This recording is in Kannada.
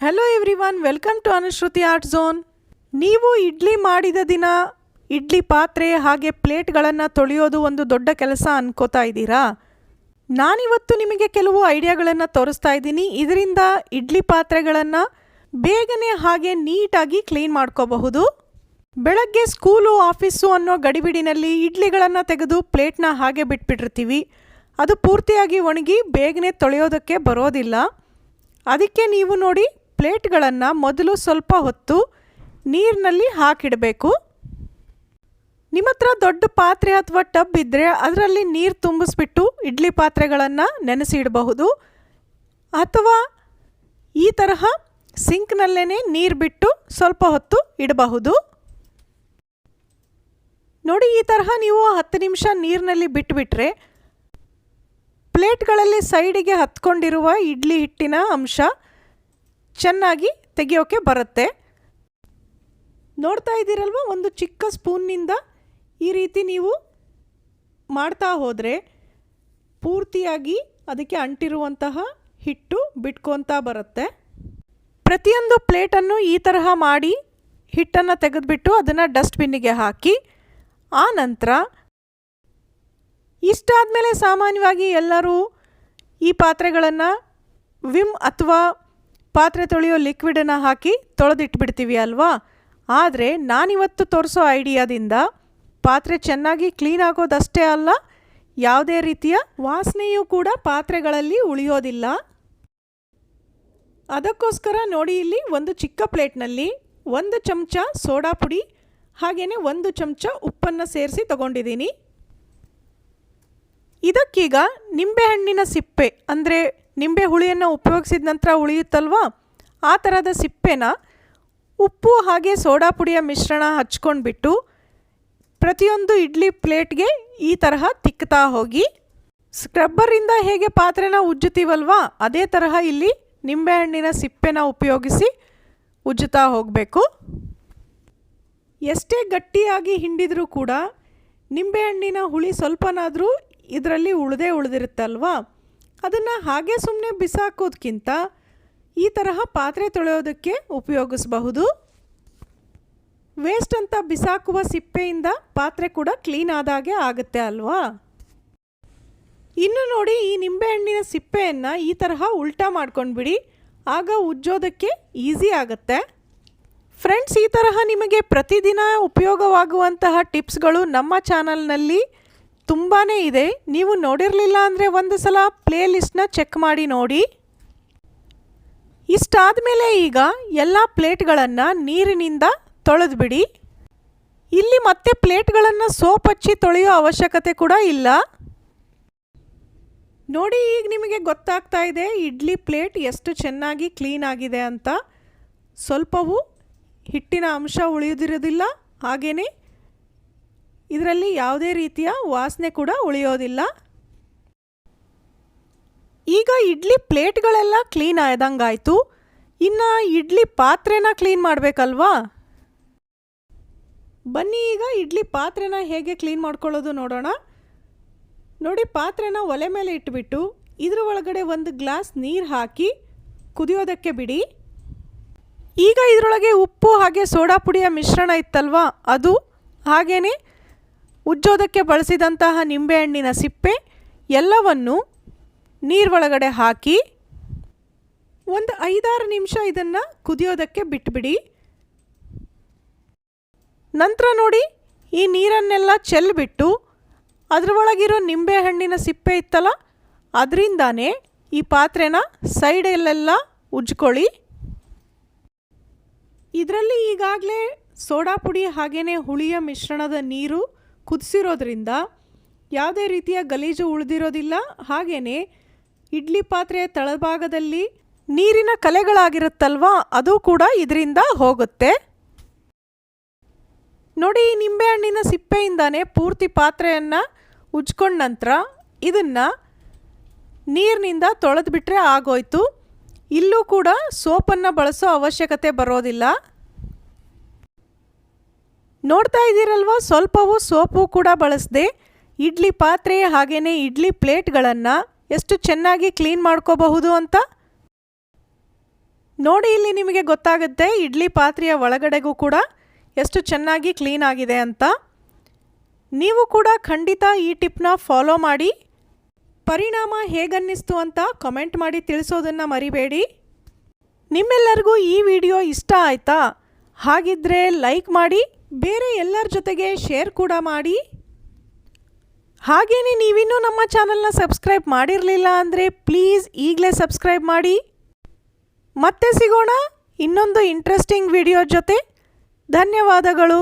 Hello everyone welcome to Anushruti art zone ನೀವು ಇಡ್ಲಿ ಮಾಡಿದ ದಿನ ಇಡ್ಲಿ ಪಾತ್ರೆ ಹಾಗೆ ಪ್ಲೇಟ್ಗಳನ್ನು ತೊಳೆಯೋದು ಒಂದು ದೊಡ್ಡ ಕೆಲಸ ಅನ್ಕೋತಾ ಇದ್ದೀರಾ? ನಾನಿವತ್ತು ನಿಮಗೆ ಕೆಲವು ಐಡಿಯಾಗಳನ್ನು ತೋರಿಸ್ತಾ ಇದ್ದೀನಿ. ಇದರಿಂದ ಇಡ್ಲಿ ಪಾತ್ರೆಗಳನ್ನು ಬೇಗನೆ ಹಾಗೆ ನೀಟಾಗಿ ಕ್ಲೀನ್ ಮಾಡ್ಕೋಬಹುದು. ಬೆಳಗ್ಗೆ ಸ್ಕೂಲು, ಆಫೀಸು ಅನ್ನೋ ಗಡಿಬಿಡಿನಲ್ಲಿ ಇಡ್ಲಿಗಳನ್ನು ತೆಗೆದು ಪ್ಲೇಟ್ನ ಹಾಗೆ ಬಿಟ್ಬಿಟ್ಟಿರ್ತೀವಿ. ಅದು ಪೂರ್ತಿಯಾಗಿ ಒಣಗಿ ಬೇಗನೆ ತೊಳೆಯೋದಕ್ಕೆ ಬರೋದಿಲ್ಲ. ಅದಕ್ಕೆ ನೀವು ನೋಡಿ ಪ್ಲೇಟ್ಗಳನ್ನು ಮೊದಲು ಸ್ವಲ್ಪ ಹೊತ್ತು ನೀರಿನಲ್ಲಿ ಹಾಕಿಡಬೇಕು. ನಿಮ್ಮ ಹತ್ರ ದೊಡ್ಡ ಪಾತ್ರೆ ಅಥವಾ ಟಬ್ ಇದ್ದರೆ ಅದರಲ್ಲಿ ನೀರು ತುಂಬಿಸ್ಬಿಟ್ಟು ಇಡ್ಲಿ ಪಾತ್ರೆಗಳನ್ನು ನೆನೆಸಿಡಬಹುದು. ಅಥವಾ ಈ ತರಹ ಸಿಂಕ್ನಲ್ಲೇ ನೀರು ಬಿಟ್ಟು ಸ್ವಲ್ಪ ಹೊತ್ತು ಇಡಬಹುದು. ನೋಡಿ, ಈ ತರಹ ನೀವು ಹತ್ತು ನಿಮಿಷ ನೀರಿನಲ್ಲಿ ಬಿಟ್ಟುಬಿಟ್ರೆ ಪ್ಲೇಟ್ಗಳಲ್ಲಿ ಸೈಡಿಗೆ ಹತ್ಕೊಂಡಿರುವ ಇಡ್ಲಿ ಹಿಟ್ಟಿನ ಅಂಶ ಚೆನ್ನಾಗಿ ತೆಗೆಯೋಕೆ ಬರುತ್ತೆ. ನೋಡ್ತಾ ಇದ್ದೀರಲ್ವ? ಒಂದು ಚಿಕ್ಕ ಸ್ಪೂನ್ನಿಂದ ಈ ರೀತಿ ನೀವು ಮಾಡ್ತಾ ಹೋದರೆ ಪೂರ್ತಿಯಾಗಿ ಅದಕ್ಕೆ ಅಂಟಿರುವಂತಹ ಹಿಟ್ಟು ಬಿಟ್ಕೊತಾ ಬರುತ್ತೆ. ಪ್ರತಿಯೊಂದು ಪ್ಲೇಟನ್ನು ಈ ತರಹ ಮಾಡಿ ಹಿಟ್ಟನ್ನು ತೆಗೆದುಬಿಟ್ಟು ಅದನ್ನು ಡಸ್ಟ್ಬಿನ್ನಿಗೆ ಹಾಕಿ, ಆ ನಂತರ ಇಷ್ಟಾದಮೇಲೆ ಸಾಮಾನ್ಯವಾಗಿ ಎಲ್ಲರೂ ಈ ಪಾತ್ರೆಗಳನ್ನು ವಿಮ್ ಅಥವಾ ಪಾತ್ರೆ ತೊಳೆಯೋ ಲಿಕ್ವಿಡನ್ನು ಹಾಕಿ ತೊಳೆದಿಟ್ಬಿಡ್ತೀವಿ ಅಲ್ವಾ? ಆದರೆ ನಾನಿವತ್ತು ತೋರಿಸೋ ಐಡಿಯಾದಿಂದ ಪಾತ್ರೆ ಚೆನ್ನಾಗಿ ಕ್ಲೀನ್ ಆಗೋದಷ್ಟೇ ಅಲ್ಲ, ಯಾವುದೇ ರೀತಿಯ ವಾಸನೆಯೂ ಕೂಡ ಪಾತ್ರೆಗಳಲ್ಲಿ ಉಳಿಯೋದಿಲ್ಲ. ಅದಕ್ಕೋಸ್ಕರ ನೋಡಿ ಇಲ್ಲಿ ಒಂದು ಚಿಕ್ಕ ಪ್ಲೇಟ್ನಲ್ಲಿ ಒಂದು ಚಮಚ ಸೋಡಾ ಪುಡಿ ಹಾಗೆಯೇ ಒಂದು ಚಮಚ ಉಪ್ಪನ್ನು ಸೇರಿಸಿ ತಗೊಂಡಿದ್ದೀನಿ. ಇದಕ್ಕೀಗ ನಿಂಬೆಹಣ್ಣಿನ ಸಿಪ್ಪೆ ಅಂದರೆ ನಿಂಬೆ ಹುಳಿಯನ್ನು ಉಪಯೋಗಿಸಿದ ನಂತರ ಉಳಿಯುತ್ತಲ್ವಾ? ಆ ಥರದ ಸಿಪ್ಪೆನ ಉಪ್ಪು ಹಾಗೆ ಸೋಡಾ ಪುಡಿಯ ಮಿಶ್ರಣ ಹಚ್ಕೊಂಡ್ಬಿಟ್ಟು ಪ್ರತಿಯೊಂದು ಇಡ್ಲಿ ಪ್ಲೇಟ್ಗೆ ಈ ತರಹ ತಿಕ್ತಾ ಹೋಗಿ. ಸ್ಕ್ರಬ್ಬರಿಂದ ಹೇಗೆ ಪಾತ್ರೆನ ಉಜ್ಜುತ್ತೀವಲ್ವಾ? ಅದೇ ತರಹ ಇಲ್ಲಿ ನಿಂಬೆಹಣ್ಣಿನ ಸಿಪ್ಪೆನ ಉಪಯೋಗಿಸಿ ಉಜ್ಜುತ್ತಾ ಹೋಗಬೇಕು. ಎಷ್ಟೇ ಗಟ್ಟಿಯಾಗಿ ಹಿಂಡಿದರೂ ಕೂಡ ನಿಂಬೆಹಣ್ಣಿನ ಹುಳಿ ಸ್ವಲ್ಪನಾದರೂ ಇದರಲ್ಲಿ ಉಳಿದೇ ಉಳಿದಿರುತ್ತಲ್ವಾ? ಅದನ್ನು ಹಾಗೆ ಸುಮ್ಮನೆ ಬಿಸಾಕೋದಕ್ಕಿಂತ ಈ ತರಹ ಪಾತ್ರೆ ತೊಳೆಯೋದಕ್ಕೆ ಉಪಯೋಗಿಸಬಹುದು. ವೇಸ್ಟ್ ಅಂತ ಬಿಸಾಕುವ ಸಿಪ್ಪೆಯಿಂದ ಪಾತ್ರೆ ಕೂಡ ಕ್ಲೀನ್ ಆದಾಗೆ ಆಗುತ್ತೆ ಅಲ್ವಾ? ಇನ್ನು ನೋಡಿ ಈ ನಿಂಬೆಹಣ್ಣಿನ ಸಿಪ್ಪೆಯನ್ನು ಈ ತರಹ ಉಲ್ಟಾ ಮಾಡ್ಕೊಂಡ್ಬಿಡಿ. ಆಗ ಉಜ್ಜೋದಕ್ಕೆ ಈಸಿ ಆಗುತ್ತೆ. ಫ್ರೆಂಡ್ಸ್ ಈ ತರಹ ನಿಮಗೆ ಪ್ರತಿದಿನ ಉಪಯೋಗವಾಗುವಂತಹ ಟಿಪ್ಸ್ಗಳು ನಮ್ಮ ಚಾನಲ್ನಲ್ಲಿ ತುಂಬಾ ಇದೆ. ನೀವು ನೋಡಿರಲಿಲ್ಲ ಅಂದರೆ ಒಂದು ಸಲ ಪ್ಲೇ ಲಿಸ್ಟ್ನ ಚೆಕ್ ಮಾಡಿ ನೋಡಿ. ಇಷ್ಟಾದ ಮೇಲೆ ಈಗ ಎಲ್ಲ ಪ್ಲೇಟ್ಗಳನ್ನು ನೀರಿನಿಂದ ತೊಳೆದುಬಿಡಿ. ಇಲ್ಲಿ ಮತ್ತೆ ಪ್ಲೇಟ್ಗಳನ್ನು ಸೋಪ್ ಹಚ್ಚಿ ತೊಳೆಯೋ ಅವಶ್ಯಕತೆ ಕೂಡ ಇಲ್ಲ. ನೋಡಿ ಈಗ ನಿಮಗೆ ಗೊತ್ತಾಗ್ತಾ ಇದೆ, ಇಡ್ಲಿ ಪ್ಲೇಟ್ ಎಷ್ಟು ಚೆನ್ನಾಗಿ ಕ್ಲೀನ್ ಆಗಿದೆ ಅಂತ. ಸ್ವಲ್ಪವೂ ಹಿಟ್ಟಿನ ಅಂಶ ಉಳಿಯೋದಿರೋದಿಲ್ಲ ಹಾಗೆಯೇ ಇದರಲ್ಲಿ ಯಾವುದೇ ರೀತಿಯ ವಾಸನೆ ಕೂಡ ಉಳಿಯೋದಿಲ್ಲ. ಈಗ ಇಡ್ಲಿ ಪ್ಲೇಟ್ಗಳೆಲ್ಲ ಕ್ಲೀನ್ ಆದಂಗಾಯಿತು ಇನ್ನು ಇಡ್ಲಿ ಪಾತ್ರೆನ ಕ್ಲೀನ್ ಮಾಡಬೇಕಲ್ವಾ? ಬನ್ನಿ ಈಗ ಇಡ್ಲಿ ಪಾತ್ರೆನ ಹೇಗೆ ಕ್ಲೀನ್ ಮಾಡ್ಕೊಳ್ಳೋದು ನೋಡೋಣ. ನೋಡಿ ಪಾತ್ರೆನ ಒಲೆ ಮೇಲೆ ಇಟ್ಬಿಟ್ಟು ಇದರ ಒಳಗಡೆ ಒಂದು ಗ್ಲಾಸ್ ನೀರು ಹಾಕಿ ಕುದಿಯೋದಕ್ಕೆ ಬಿಡಿ. ಈಗ ಇದರೊಳಗೆ ಉಪ್ಪು ಹಾಗೆ ಸೋಡಾ ಪುಡಿಯ ಮಿಶ್ರಣ ಇತ್ತಲ್ವಾ? ಅದು ಹಾಗೆಯೇ ಉಜ್ಜೋದಕ್ಕೆ ಬಳಸಿದಂತಹ ನಿಂಬೆಹಣ್ಣಿನ ಸಿಪ್ಪೆ ಎಲ್ಲವನ್ನು ನೀರೊಳಗಡೆ ಹಾಕಿ ಒಂದು ಐದಾರು ನಿಮಿಷ ಇದನ್ನು ಕುದಿಯೋದಕ್ಕೆ ಬಿಟ್ಬಿಡಿ. ನಂತರ ನೋಡಿ ಈ ನೀರನ್ನೆಲ್ಲ ಚೆಲ್ಬಿಟ್ಟು ಅದರೊಳಗಿರೋ ನಿಂಬೆಹಣ್ಣಿನ ಸಿಪ್ಪೆ ಇತ್ತಲ್ಲ, ಅದರಿಂದಾನೇ ಈ ಪಾತ್ರೆನ ಸೈಡಲ್ಲೆಲ್ಲ ಉಜ್ಕೊಳ್ಳಿ ಇದರಲ್ಲಿ ಈಗಾಗಲೇ ಸೋಡಾ ಪುಡಿ ಹಾಗೆಯೇ ಹುಳಿಯ ಮಿಶ್ರಣದ ನೀರು ಕುದಿಸಿರೋದ್ರಿಂದ ಯಾವುದೇ ರೀತಿಯ ಗಲೀಜು ಉಳಿದಿರೋದಿಲ್ಲ. ಹಾಗೆಯೇ ಇಡ್ಲಿ ಪಾತ್ರೆಯ ತಳಭಾಗದಲ್ಲಿ ನೀರಿನ ಕಲೆಗಳಾಗಿರುತ್ತಲ್ವಾ? ಅದು ಕೂಡ ಇದರಿಂದ ಹೋಗುತ್ತೆ. ನೋಡಿ ಈ ನಿಂಬೆಹಣ್ಣಿನ ಸಿಪ್ಪೆಯಿಂದಾನೇ ಪೂರ್ತಿ ಪಾತ್ರೆಯನ್ನು ಉಜ್ಕೊಂಡ ನಂತರ ಇದನ್ನು ನೀರಿನಿಂದ ತೊಳೆದ್ಬಿಟ್ರೆ ಆಗೋಯ್ತು. ಇಲ್ಲೂ ಕೂಡ ಸೋಪನ್ನು ಬಳಸೋ ಅವಶ್ಯಕತೆ ಬರೋದಿಲ್ಲ. ನೋಡ್ತಾ ಇದ್ದೀರಲ್ವ? ಸ್ವಲ್ಪವೂ ಸೋಪು ಕೂಡ ಬಳಸದೆ. ಇಡ್ಲಿ ಪಾತ್ರೆ ಹಾಗೆಯೇ ಇಡ್ಲಿ ಪ್ಲೇಟ್ಗಳನ್ನು ಎಷ್ಟು ಚೆನ್ನಾಗಿ ಕ್ಲೀನ್ ಮಾಡ್ಕೋಬಹುದು ಅಂತ? ನೋಡಿ ಇಲ್ಲಿ ನಿಮಗೆ ಗೊತ್ತಾಗುತ್ತೆ, ಇಡ್ಲಿ ಪಾತ್ರೆಯ ಒಳಗಡೆಗೂ ಕೂಡ ಎಷ್ಟು ಚೆನ್ನಾಗಿ ಕ್ಲೀನ್ ಆಗಿದೆ ಅಂತ. ನೀವು ಕೂಡ ಖಂಡಿತ ಈ ಟಿಪ್ನ ಫಾಲೋ ಮಾಡಿ. ಪರಿಣಾಮ ಹೇಗನ್ನಿಸ್ತು ಅಂತ ಕಮೆಂಟ್ ಮಾಡಿ ತಿಳಿಸೋದನ್ನು ಮರಿಬೇಡಿ. ನಿಮ್ಮೆಲ್ಲರಿಗೂ ಈ ವಿಡಿಯೋ ಇಷ್ಟ ಆಯಿತಾ? ಹಾಗಿದ್ರೆ ಲೈಕ್ ಮಾಡಿ ಬೇರೆ ಎಲ್ಲರ ಜೊತೆಗೆ ಶೇರ್ ಕೂಡ ಮಾಡಿ. ಹಾಗೆಯೇ ನೀವಿನ್ನೂ ನಮ್ಮ ಚಾನಲ್ನ ಸಬ್ಸ್ಕ್ರೈಬ್ ಮಾಡಿರಲಿಲ್ಲ ಅಂದರೆ ಪ್ಲೀಸ್ ಈಗಲೇ ಸಬ್ಸ್ಕ್ರೈಬ್ ಮಾಡಿ. ಮತ್ತೆ ಸಿಗೋಣ ಇನ್ನೊಂದು ಇಂಟ್ರೆಸ್ಟಿಂಗ್ ವಿಡಿಯೋ ಜೊತೆ. ಧನ್ಯವಾದಗಳು.